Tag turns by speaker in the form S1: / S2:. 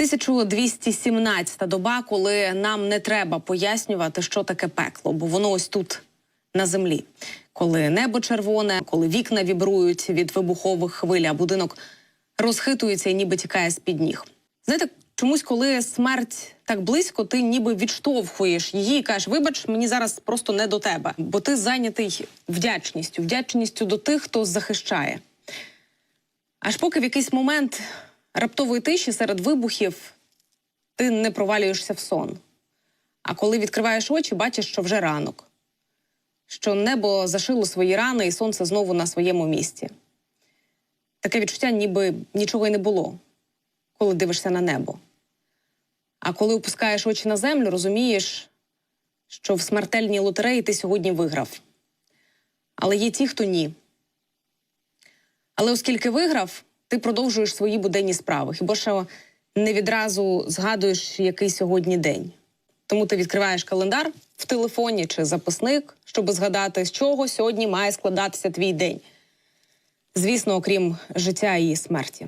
S1: 1217 доба, коли нам не треба пояснювати, що таке пекло, бо воно ось тут на землі. Коли небо червоне, коли вікна вібрують від вибухових хвиль, а будинок розхитується і ніби тікає з-під ніг. Знаєте, чомусь, коли смерть так близько, ти ніби відштовхуєш її і кажеш, вибач, мені зараз просто не до тебе, бо ти зайнятий вдячністю, вдячністю до тих, хто захищає. Аж поки в якийсь момент раптової тиші серед вибухів ти не провалюєшся в сон. А коли відкриваєш очі, бачиш, що вже ранок, що небо зашило свої рани, і сонце знову на своєму місці. Таке відчуття, ніби нічого й не було, коли дивишся на небо. А коли опускаєш очі на землю, розумієш, що в смертельній лотереї ти сьогодні виграв. Але є ті, хто ні. Але оскільки виграв, ти продовжуєш свої буденні справи. Хіба що не відразу згадуєш, який сьогодні день. Тому ти відкриваєш календар в телефоні чи записник, щоб згадати, з чого сьогодні має складатися твій день. Звісно, окрім життя і смерті.